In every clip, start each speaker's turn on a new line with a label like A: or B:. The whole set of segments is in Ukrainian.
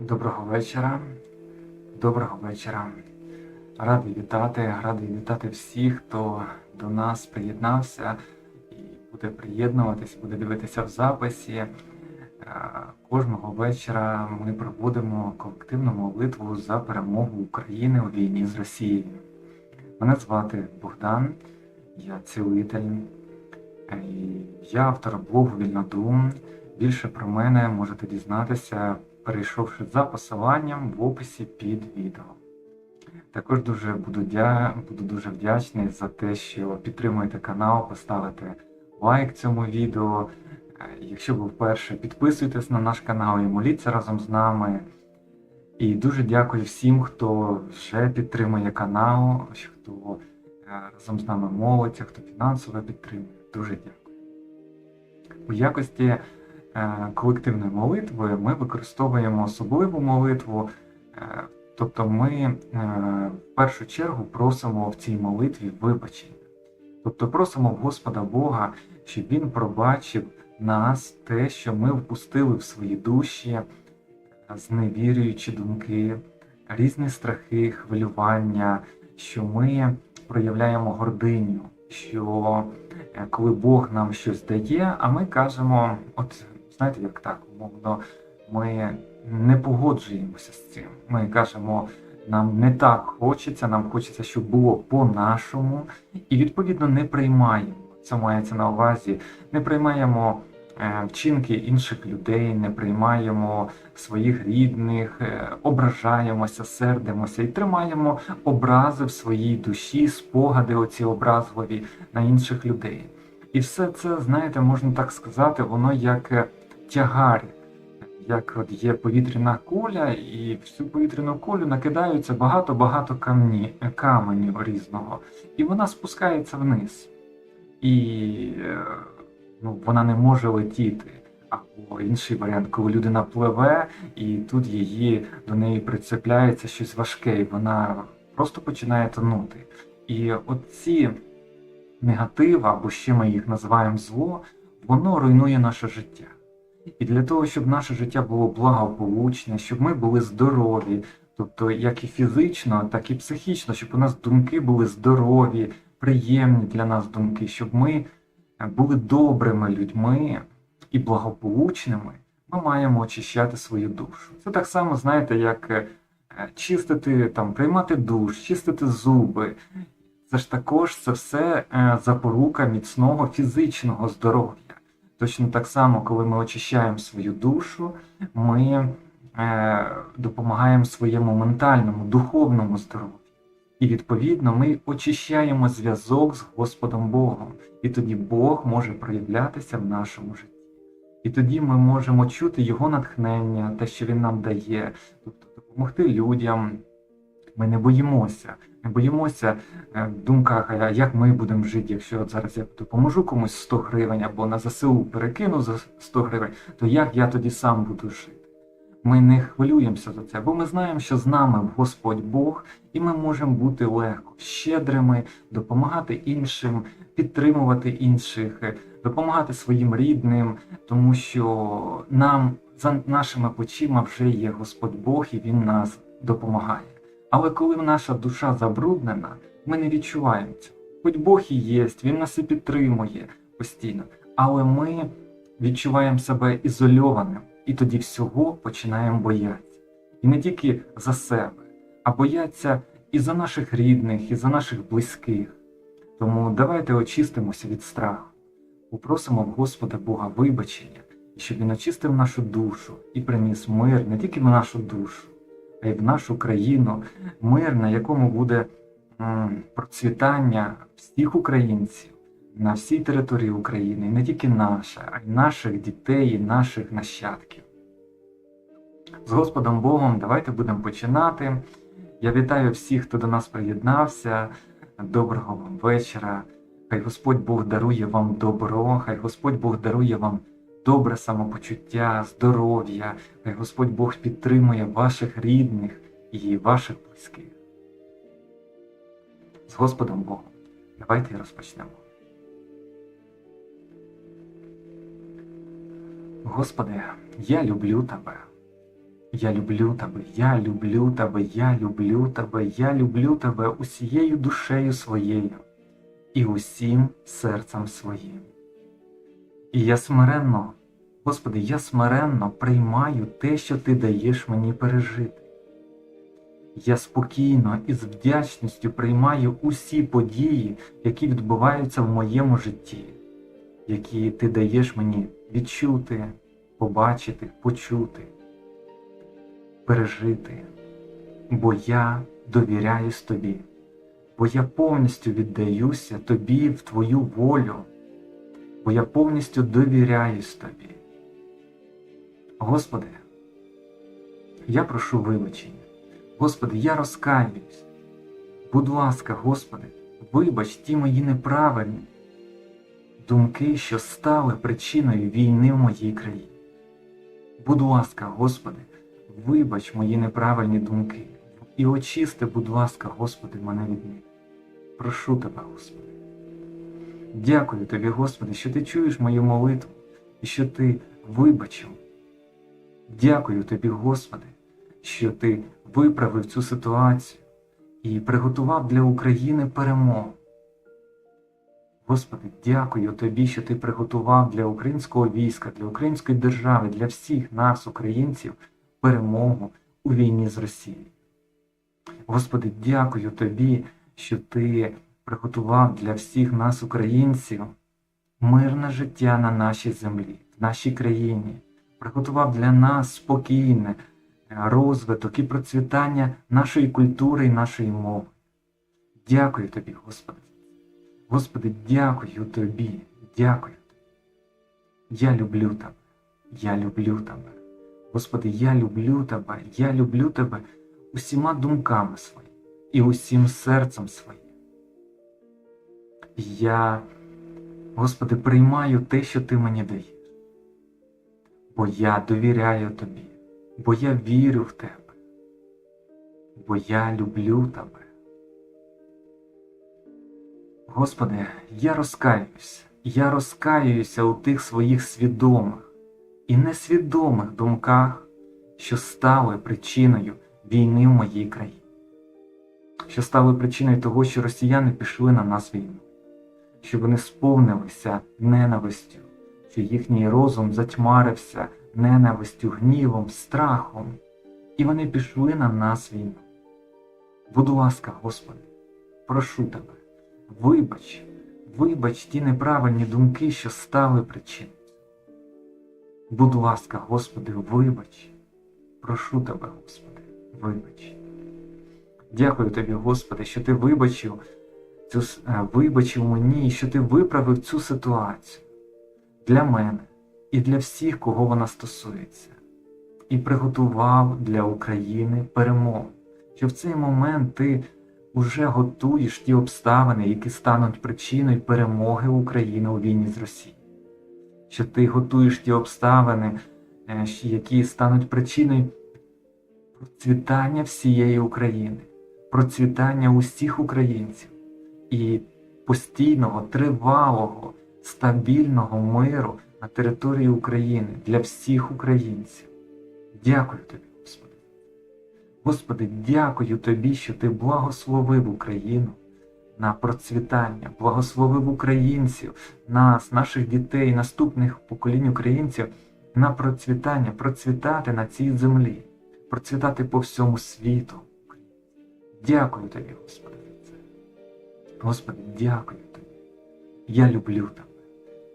A: Доброго вечора. Доброго вечора. Радий вітати, радий вітати всіх, хто до нас приєднався і буде приєднуватись, буде дивитися в записі. Е, Кожного вечора ми проводимо колективну молитву за перемогу України у війні з Росією. Мене звати Богдан, я цілитель, я автор блогу Вільнодум. Більше про мене можете дізнатися, перейшовши за посиланням в описі під відео. Також дуже буду, дя... буду дуже вдячний за те, що підтримуєте канал, поставите лайк цьому відео. Якщо ви вперше підписуйтесь на наш канал і моліться разом з нами. І дуже дякую всім, хто вже підтримує канал, хто е, разом з нами молиться, хто фінансово підтримує. Дуже дякую. У якості е, колективної молитви ми використовуємо особливу молитву. е, Тобто ми е, в першу чергу просимо в цій молитві вибачення. Тобто просимо Господа Бога, щоб Він пробачив нас те, що ми впустили в свої душі, зневірюючи думки, різні страхи, хвилювання, що ми проявляємо гординю, що коли Бог нам щось дає, а ми кажемо, от знаєте, як так, умовно, ми не погоджуємося з цим. Ми кажемо, нам не так хочеться, нам хочеться, щоб було по-нашому, і відповідно не приймаємо. Це мається на увазі, не приймаємо е, вчинки інших людей, не приймаємо своїх рідних, е, ображаємося, сердимося і тримаємо образи в своїй душі, спогади оці образливі на інших людей. І все це, знаєте, можна так сказати, воно як е, тягар, як от є повітряна куля, і в цю повітряну кулю накидаються багато-багато камні, каменю різного, і вона спускається вниз. І е, ну, вона не може летіти. Або інший варіант, коли людина пливе, і тут її до неї прицепляється щось важке, і вона просто починає тонути. І оці негативи, або ще ми їх називаємо зло, воно руйнує наше життя. І для того, щоб наше життя було благополучне, щоб ми були здорові, тобто як і фізично, так і психічно, щоб у нас думки були здорові, приємні для нас думки, щоб ми були добрими людьми і благополучними, ми маємо очищати свою душу. Це так само, знаєте, як е, чистити, там, приймати душ, чистити зуби. Це ж також це все е, запорука міцного фізичного здоров'я. Точно так само, коли ми очищаємо свою душу, ми е, допомагаємо своєму ментальному, духовному здоров'ю. І відповідно ми очищаємо зв'язок з Господом Богом. І тоді Бог може проявлятися в нашому житті. І тоді ми можемо чути Його натхнення, те, що Він нам дає, тобто допомогти людям. Ми не боїмося, не боїмося е, в думках, як ми будемо жити, якщо от зараз я допоможу комусь 100 гривень або на ЗСУ перекину за 100 гривень, то як я тоді сам буду жити? Ми не хвилюємося за це, бо ми знаємо, що з нами Господь Бог, і ми можемо бути легко, щедрими, допомагати іншим, підтримувати інших, допомагати своїм рідним, тому що нам за нашими плечима вже є Господь Бог, і Він нас допомагає. Але коли наша душа забруднена, ми не відчуваємо цього. Хоч Бог і є, Він нас і підтримує постійно, але ми відчуваємо себе ізольованим і тоді всього починаємо боятися. І не тільки за себе, а бояться і за наших рідних, і за наших близьких. Тому давайте очистимося від страху, попросимо в Господа Бога вибачення, щоб Він очистив нашу душу і приніс мир не тільки в нашу душу, а й в нашу країну, мир, на якому буде процвітання всіх українців на всій території України, і не тільки наша, а й наших дітей, і наших нащадків. З Господом Богом давайте будемо починати. Я вітаю всіх, хто до нас приєднався. Доброго вам вечора. Хай Господь Бог дарує вам добро, хай Господь Бог дарує вам добре самопочуття, здоров'я, хай Господь Бог підтримує ваших рідних і ваших близьких. З Господом Богом. Давайте розпочнемо. Господи, я люблю Тебе. Я люблю Тебе, я люблю Тебе, я люблю Тебе, я люблю Тебе усією душею своєю і усім серцем своїм. І я смиренно, Господи, я смиренно приймаю те, що Ти даєш мені пережити. Я спокійно і з вдячністю приймаю усі події, які відбуваються в моєму житті, які ти даєш мені відчути, побачити, почути, пережити, бо я довіряюсь тобі, бо я повністю віддаюся тобі в твою волю, бо я повністю довіряюсь тобі. Господи, я прошу вибачення. Господи, я розкаюсь. Будь ласка, Господи, вибач ті мої неправильні думки, що стали причиною війни в моїй країні. Будь ласка, Господи, вибач мої неправильні думки і очисти, будь ласка, Господи, мене від них. Прошу Тебе, Господи. Дякую Тобі, Господи, що Ти чуєш мою молитву і що Ти вибачив. Дякую Тобі, Господи, що Ти виправив цю ситуацію і приготував для України перемогу. Господи, дякую Тобі, що Ти приготував для українського війська, для української держави, для всіх нас, українців, перемогу у війні з Росією. Господи, дякую Тобі, що Ти приготував для всіх нас, українців, мирне життя на нашій землі, в нашій країні, приготував для нас спокійне розвиток і процвітання нашої культури і нашої мови. Дякую Тобі, Господи. Господи, дякую Тобі, дякую. Я люблю Тебе, я люблю Тебе. Господи, я люблю Тебе, я люблю Тебе усіма думками своїми і усім серцем своїм. Я, Господи, приймаю те, що Ти мені даєш, бо я довіряю Тобі бо я вірю в тебе, бо я люблю тебе. Господи, я розкаюсь, я розкаююся у тих своїх свідомих і несвідомих думках, що стали причиною війни в моїй країні, що стали причиною того, що росіяни пішли на нас війну, що вони сповнилися ненавистю, що їхній розум затьмарився ненавистю, гнівом, страхом, і вони пішли на нас війну. Будь ласка, Господи, прошу Тебе, вибач, вибач ті неправильні думки, що стали причиною. Будь ласка, Господи, вибач, прошу Тебе, Господи, вибач. Дякую Тобі, Господи, що Ти вибачив цю, е, вибачив мені що Ти виправив цю ситуацію для мене і для всіх, кого вона стосується, і приготував для України перемогу, що в цей момент ти вже готуєш ті обставини, які стануть причиною перемоги України у війні з Росією, що ти готуєш ті обставини, е, які стануть причиною процвітання всієї України, процвітання усіх українців і постійного, тривалого, стабільного миру на території України для всіх українців. Дякую тобі, Господи. Дякую Тобі, що Ти благословив Україну на процвітання, благословив українців, нас, наших дітей, наступних поколінь українців на процвітання, процвітати на цій землі, процвітати по всьому світу. Дякую Тобі, Господи, за це. Господи, дякую Тобі. Я люблю Тебе.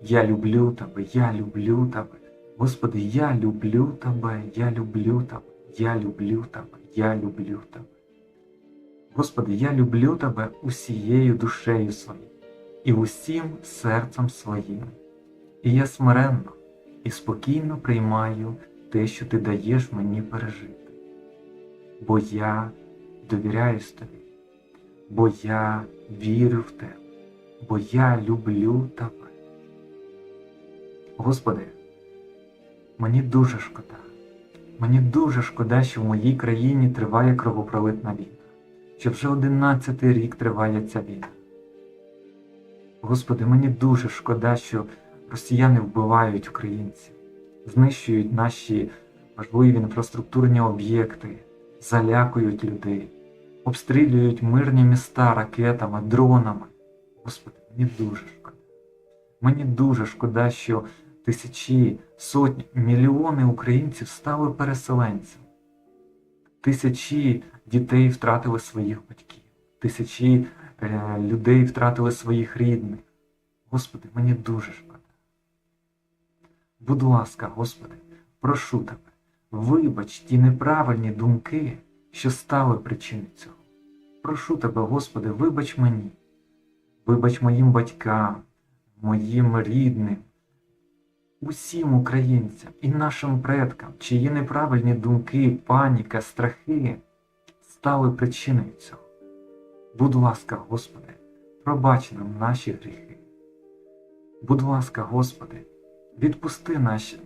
A: Я люблю тебе, я люблю тебе. Господи, я люблю тебе, я люблю тебе, я люблю тебе, я люблю тебе. Господи, я люблю тебе усією душею своєю і усім серцем своїм. І я смиренно і спокійно приймаю те, що ти даєш мені пережити. Бо я довіряюсь тобі, бо я вірю в тебе, бо я люблю тебе. Господи, мені дуже шкода. Мені дуже шкода, що в моїй країні триває кровопролитна війна, що вже одинадцятий рік триває ця війна. Господи, мені дуже шкода, що росіяни вбивають українців, знищують наші важливі інфраструктурні об'єкти, залякують людей, обстрілюють мирні міста ракетами, дронами. Господи, мені дуже шкода. Мені дуже шкода, що тисячі, сотні, мільйони українців стали переселенцями. Тисячі дітей втратили своїх батьків, тисячі е, людей втратили своїх рідних. Господи, мені дуже шкода. Будь ласка, Господи, прошу Тебе, вибач ті неправильні думки, що стали причиною цього. Прошу Тебе, Господи, вибач мені, вибач моїм батькам, моїм рідним, усім українцям і нашим предкам, чиї неправильні думки, паніка, страхи стали причиною цього. Будь ласка, Господи, пробач нам наші гріхи. Будь ласка, Господи, відпусти наші,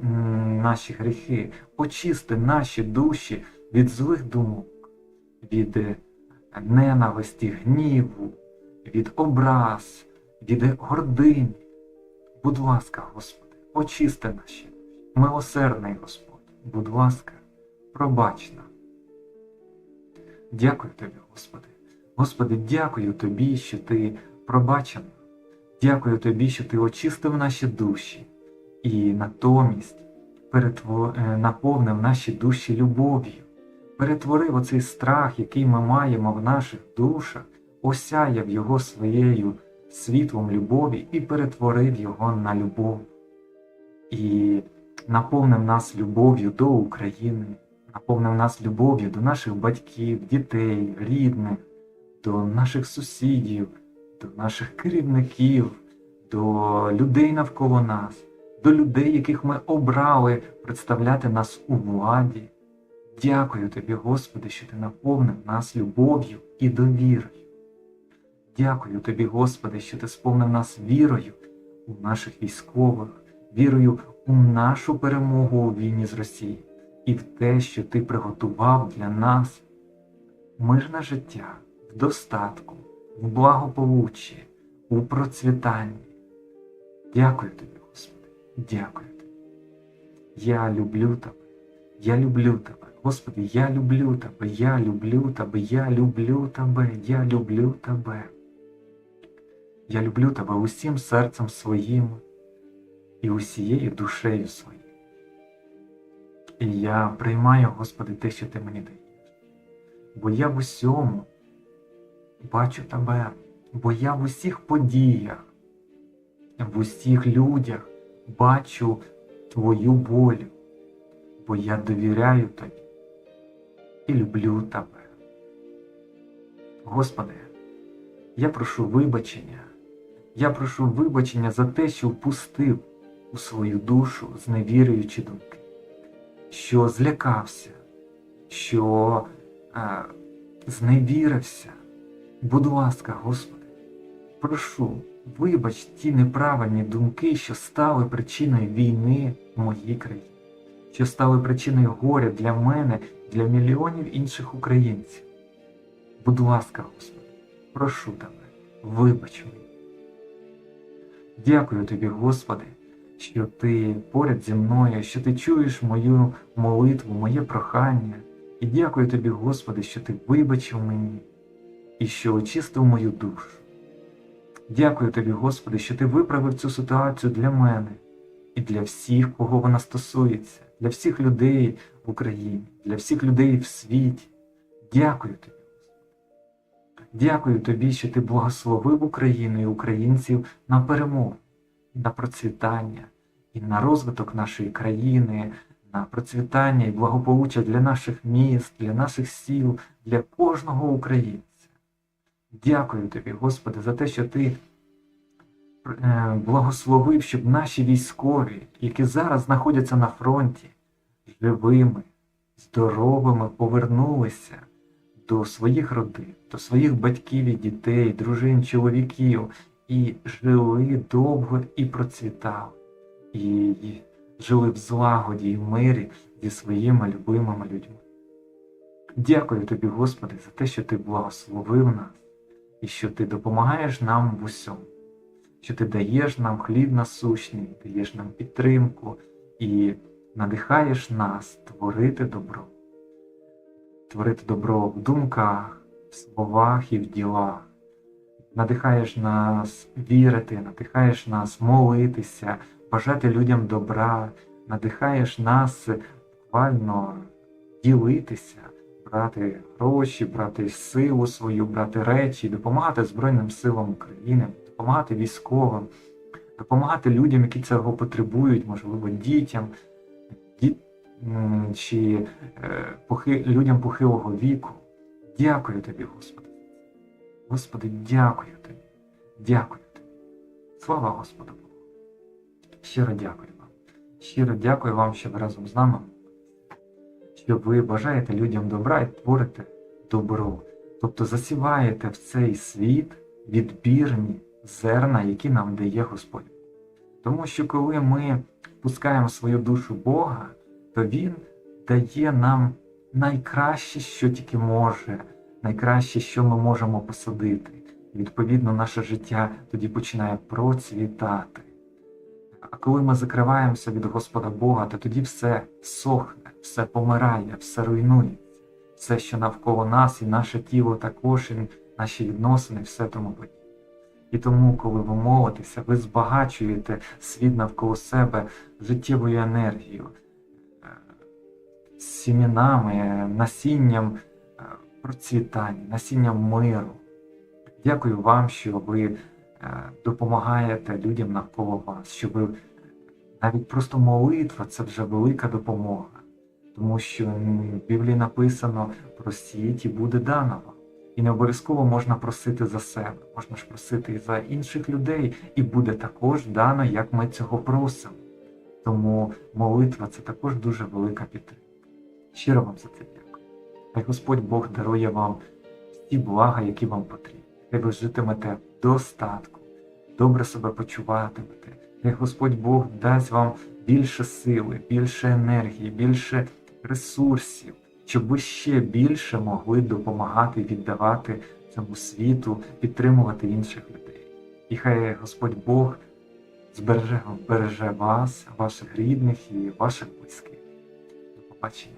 A: наші гріхи, очисти наші душі від злих думок, від е, ненависті, гніву, від образ, від гордині. Будь ласка, Господи, очисти наші. Милосердний Господь, будь ласка, пробач нам. Дякую Тобі, Господи. Господи, дякую Тобі, що Ти пробачив. Дякую Тобі, що Ти очистив наші душі і натомість перетво... е, наповнив наші душі любов'ю, перетворив оцей страх, який ми маємо в наших душах, осяяв його своєю світлом любові і перетворив його на любов. І наповнив нас любов'ю до України, наповнив нас любов'ю до наших батьків, дітей, рідних, до наших сусідів, до наших керівників, до людей навколо нас, до людей, яких ми обрали представляти нас у владі. Дякую тобі, Господи, що ти наповнив нас любов'ю і довірою. Дякую тобі, Господи, що ти сповнив нас вірою у наших військових, вірою у нашу перемогу у війні з Росією і в те, що ти приготував для нас мирне життя в достатку, в благополуччі, у процвітанні. Дякую тобі, Господи, дякую тобі. Я люблю тебе, я люблю тебе. Господи, я люблю тебе, я люблю тебе, я люблю тебе, я люблю тебе. Я люблю тебе усім серцем своїм і усією душею своєю. І я приймаю, Господи, те, що ти мені даєш. Бо я в усьому бачу тебе, бо я в усіх подіях, в усіх людях бачу Твою волю, бо я довіряю тобі і люблю тебе. Господи, я прошу вибачення, я прошу вибачення за те, що впустив у свою душу зневірюючі думки, що злякався, що е, зневірився. Будь ласка, Господи, прошу, вибач ті неправильні думки, що стали причиною війни в моїй країні, що стали причиною горя для мене, для мільйонів інших українців. Будь ласка, Господи, прошу тебе, вибач мені. Дякую тобі, Господи, що ти поряд зі мною, що ти чуєш мою молитву, моє прохання. І дякую тобі, Господи, що ти вибачив мені і що очистив мою душу. Дякую тобі, Господи, що ти виправив цю ситуацію для мене і для всіх, кого вона стосується, для всіх людей в Україні, для всіх людей в світі. Дякую тобі. Дякую тобі, що ти благословив Україну і українців на перемогу, на процвітання і на розвиток нашої країни, на процвітання і благополуччя для наших міст, для наших сіл, для кожного українця. Дякую тобі, Господи, за те, що ти е, благословив, щоб наші військові, які зараз знаходяться на фронті, живими, здоровими, повернулися до своїх родин, до своїх батьків і дітей, дружин, чоловіків, і жили довго і процвітали, і жили в злагоді і мирі зі своїми любимими людьми. Дякую тобі, Господи, за те, що ти благословив нас і що ти допомагаєш нам в усьому, що ти даєш нам хліб насущний, даєш нам підтримку і надихаєш нас творити добро, творити добро в думках, в словах і в ділах. Надихаєш нас вірити, надихаєш нас молитися, бажати людям добра, надихаєш нас буквально ділитися, брати гроші, брати силу свою, брати речі, допомагати Збройним силам України, допомагати військовим, допомагати людям, які цього потребують, можливо, дітям, діт... чи е, людям похилого віку. Дякую тобі, Господи. Господи, дякую тобі. Дякую тобі. Слава Господу Богу. Щиро дякую вам. Щиро дякую вам, що ви разом з нами, що ви бажаєте людям добра і творите добро. Тобто засіваєте в цей світ відбірні зерна, які нам дає Господь. Тому що коли ми пускаємо свою душу Бога, то Він дає нам найкраще, що тільки може, найкраще, що ми можемо посадити. Відповідно, наше життя тоді починає процвітати. А коли ми закриваємося від Господа Бога, то тоді все сохне, все помирає, все руйнується. Все, що навколо нас, і наше тіло також, і наші відносини, все тому подібне. І тому, коли ви молитеся, ви збагачуєте світ навколо себе життєвою енергією, е, сімінами, насінням процвітання, насінням миру. Дякую вам, що ви е, допомагаєте людям навколо вас, що ви навіть просто молитва це вже велика допомога. Тому що в Біблії написано просіть і буде дано вам. І не обов'язково можна просити за себе, можна ж просити і за інших людей, і буде також дано, як ми цього просимо. Тому молитва це також дуже велика підтримка. Щиро вам за це дякую. Хай Господь Бог дарує вам всі блага, які вам потрібні. Хай ви житимете в достатку, добре себе почуватимете. Хай Господь Бог дасть вам більше сили, більше енергії, більше ресурсів, щоб ви ще більше могли допомагати віддавати цьому світу, підтримувати інших людей. І хай Господь Бог збереже, береже вас, ваших рідних і ваших близьких. До побачення.